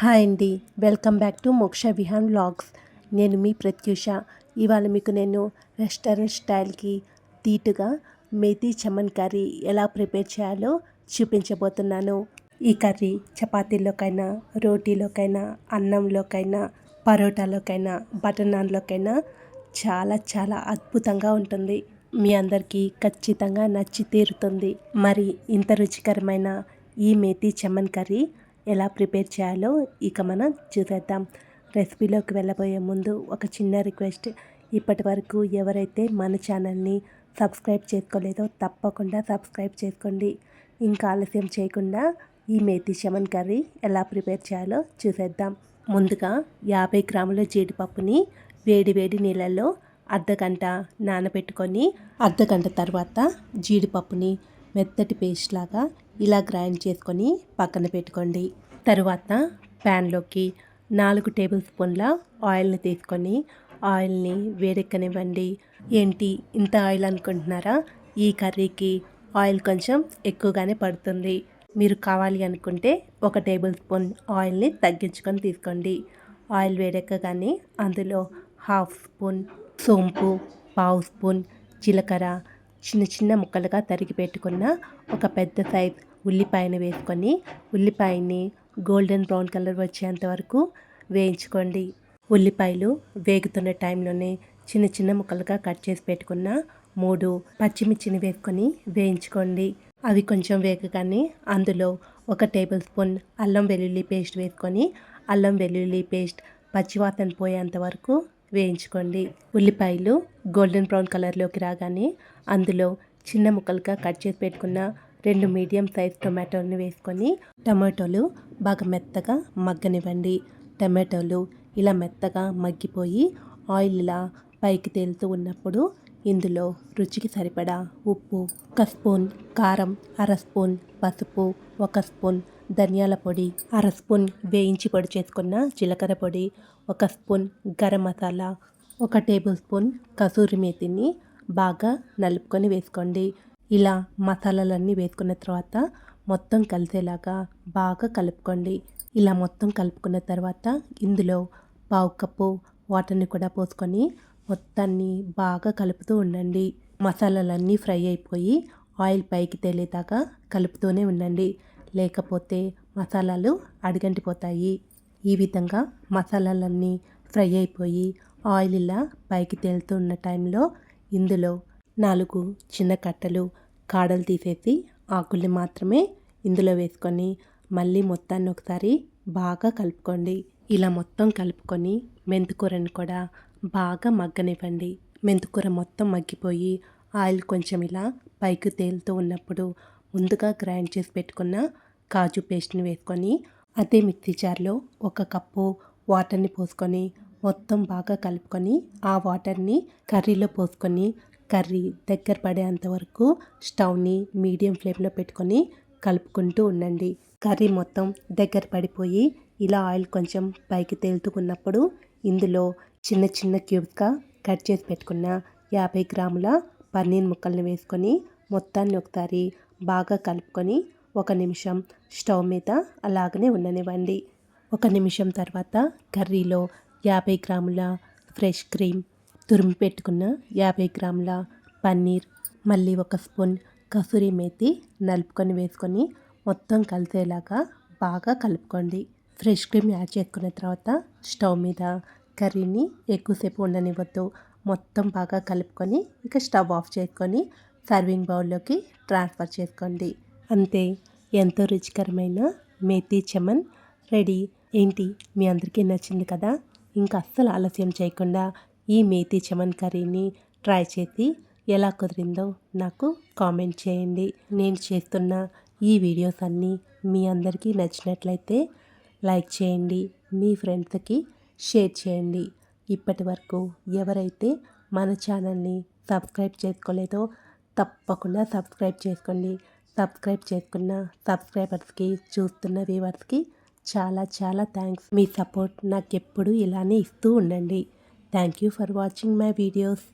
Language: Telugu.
హాయ్ అండి. వెల్కమ్ బ్యాక్ టు మోక్ష విహాన్ వ్లాగ్స్. నేను మీ ప్రత్యూష. ఇవాళ మీకు నేను రెస్టారెంట్ స్టైల్కి తీటుగా మేతి చమన్ కర్రీ ఎలా ప్రిపేర్ చేయాలో చూపించబోతున్నాను. ఈ కర్రీ చపాతీలోకైనా రోటీలోకైనా అన్నంలోకైనా పరోటాలోకైనా బటర్ నాన్లోకైనా చాలా చాలా అద్భుతంగా ఉంటుంది. మీ అందరికీ ఖచ్చితంగా నచ్చి తీరుతుంది. మరి ఇంత రుచికరమైన ఈ మేతి చమన్ కర్రీ ఎలా ప్రిపేర్ చేయాలో ఇక మనం చూసేద్దాం. రెసిపీలోకి వెళ్ళబోయే ముందు ఒక చిన్న రిక్వెస్ట్. ఇప్పటి వరకు ఎవరైతే మన ఛానల్ని సబ్స్క్రైబ్ చేసుకోలేదో తప్పకుండా సబ్స్క్రైబ్ చేసుకోండి. ఇంకా ఆలస్యం చేయకుండా ఈ మేతి చమన్ కర్రీ ఎలా ప్రిపేర్ చేయాలో చూసేద్దాం. ముందుగా యాభై గ్రాముల జీడిపప్పుని వేడి వేడి నీళ్ళల్లో అర్ధగంట నానబెట్టుకొని అర్ధగంట తర్వాత జీడిపప్పుని మెత్తటి పేస్ట్ లాగా ఇలా గ్రైండ్ చేసుకొని పక్కన పెట్టుకోండి. తరువాత ప్యాన్లోకి నాలుగు టేబుల్ స్పూన్ల ఆయిల్ని తీసుకొని ఆయిల్ని వేడెక్కనివ్వండి. ఏంటి ఇంత ఆయిల్ అనుకుంటున్నారా? ఈ కర్రీకి ఆయిల్ కొంచెం ఎక్కువగానే పడుతుంది. మీరు కావాలి అనుకుంటే ఒక టేబుల్ స్పూన్ ఆయిల్ని తగ్గించుకొని తీసుకోండి. ఆయిల్ వేడెక్కగానే అందులో హాఫ్ స్పూన్ సోంపు పావు స్పూన్ జీలకర్ర చిన్న చిన్న ముక్కలుగా తరిగి పెట్టుకున్న ఒక పెద్ద సైజ్ ఉల్లిపాయను వేసుకొని ఉల్లిపాయని గోల్డెన్ బ్రౌన్ కలర్ వచ్చేంత వరకు వేయించుకోండి. ఉల్లిపాయలు వేగుతున్న టైంలోనే చిన్న చిన్న ముక్కలుగా కట్ చేసి పెట్టుకున్న మూడు పచ్చిమిర్చిని వేసుకొని వేయించుకోండి. అవి కొంచెం వేగగానే అందులో ఒక టేబుల్ స్పూన్ అల్లం వెల్లుల్లి పేస్ట్ వేసుకొని అల్లం వెల్లుల్లి పేస్ట్ పచ్చివాసన పోయేంత వరకు వేయించుకోండి. ఉల్లిపాయలు గోల్డెన్ బ్రౌన్ కలర్లోకి రాగానే అందులో చిన్న ముక్కలుగా కట్ చేసి పెట్టుకున్న రెండు మీడియం సైజ్ టొమాటోలను వేసుకొని టమాటోలు బాగా మెత్తగా మగ్గనివ్వండి. టమాటోలు ఇలా మెత్తగా మగ్గిపోయి ఆయిల్ ఇలా పైకి తేలుతూ ఉన్నప్పుడు ఇందులో రుచికి సరిపడా ఉప్పు ఒక స్పూన్ కారం అర స్పూన్ పసుపు ఒక స్పూన్ ధనియాల పొడి అర స్పూన్ వేయించి పొడి చేసుకున్న జీలకర్ర పొడి ఒక స్పూన్ గరం మసాలా ఒక టేబుల్ స్పూన్ కసూరి మేతిని బాగా నలుపుకొని వేసుకోండి. ఇలా మసాలాలన్నీ వేసుకున్న తర్వాత మొత్తం కలిసేలాగా బాగా కలుపుకోండి. ఇలా మొత్తం కలుపుకున్న తర్వాత ఇందులో పావు కప్పు వాటర్ని కూడా పోసుకొని మొత్తాన్ని బాగా కలుపుతూ ఉండండి. మసాలాలన్నీ ఫ్రై అయిపోయి ఆయిల్ పైకి తేలేదాకా కలుపుతూనే ఉండండి. లేకపోతే మసాలాలు అడిగంటిపోతాయి. ఈ విధంగా మసాలాలన్నీ ఫ్రై అయిపోయి ఆయిల్ ఇలా పైకి తేలుతున్న టైంలో ఇందులో నాలుగు చిన్న కట్టలు కాడలు తీసేసి ఆకుల్ని మాత్రమే ఇందులో వేసుకొని మళ్ళీ మొత్తాన్ని ఒకసారి బాగా కలుపుకోండి. ఇలా మొత్తం కలుపుకొని మెంతుకూరని కూడా బాగా మగ్గనివ్వండి. మెంతుకూర మొత్తం మగ్గిపోయి ఆయిల్ కొంచెం ఇలా పైకి తేలుతూ ఉన్నప్పుడు ముందుగా గ్రైండ్ చేసి పెట్టుకున్న కాజు పేస్ట్ని వేసుకొని అదే మిక్సీ జార్లో ఒక కప్పు వాటర్ని పోసుకొని మొత్తం బాగా కలుపుకొని ఆ వాటర్ని కర్రీలో పోసుకొని కర్రీ దగ్గర పడేంత వరకు స్టవ్ని మీడియం ఫ్లేమ్లో పెట్టుకొని కలుపుకుంటూ ఉండండి. కర్రీ మొత్తం దగ్గర పడిపోయి ఇలా ఆయిల్ కొంచెం పైకి తేలుతుకున్నప్పుడు ఇందులో చిన్న చిన్న క్యూబ్స్గా కట్ చేసి పెట్టుకున్న యాభై గ్రాముల పన్నీర్ ముక్కల్ని వేసుకొని మొత్తాన్ని ఒకసారి బాగా కలుపుకొని ఒక నిమిషం స్టవ్ మీద అలాగనే ఉండనివ్వండి. ఒక నిమిషం తర్వాత కర్రీలో యాభై గ్రాముల ఫ్రెష్ క్రీమ్ తురిమి పెట్టుకున్న యాభై గ్రాముల పన్నీర్ మళ్ళీ ఒక స్పూన్ కసూరి మేతి నలుపుకొని వేసుకొని మొత్తం కలిసేలాగా బాగా కలుపుకోండి. ఫ్రెష్ క్రీమ్ యాడ్ చేసుకున్న తర్వాత స్టవ్ మీద కర్రీని ఎక్కువసేపు ఉండనివ్వద్దు. మొత్తం బాగా కలుపుకొని ఇక స్టవ్ ఆఫ్ చేసుకొని సర్వింగ్ బౌల్లోకి ట్రాన్స్ఫర్ చేసుకోండి. అంతే ఎంతో రుచికరమైన మేతి చమన్ రెడీ. ఏంటి? మీ అందరికీ నచ్చింది కదా? ఇంకా అస్సలు ఆలస్యం చేయకుండా ఈ మేతి చమన్ కర్రీని ట్రై చేసి ఎలా కుదిరిందో నాకు కామెంట్ చేయండి. నేను చేస్తున్న ఈ వీడియోస్ అన్నీ మీ అందరికీ నచ్చినట్లయితే లైక్ చేయండి మీ ఫ్రెండ్స్కి షేర్ చేయండి. ఇప్పటి వరకు ఎవరైతే మన ఛానల్ని సబ్స్క్రైబ్ చేసుకోలేదో తప్పకుండా సబ్స్క్రైబ్ చేసుకోండి. సబ్స్క్రైబ్ చేసుకున్న సబ్స్క్రైబర్స్కి చూస్తున్న వ్యూవర్స్కి చాలా చాలా థ్యాంక్స్. మీ సపోర్ట్ నాకు ఎప్పుడు ఇలానే ఇస్తూ ఉండండి. Thank you for watching my videos.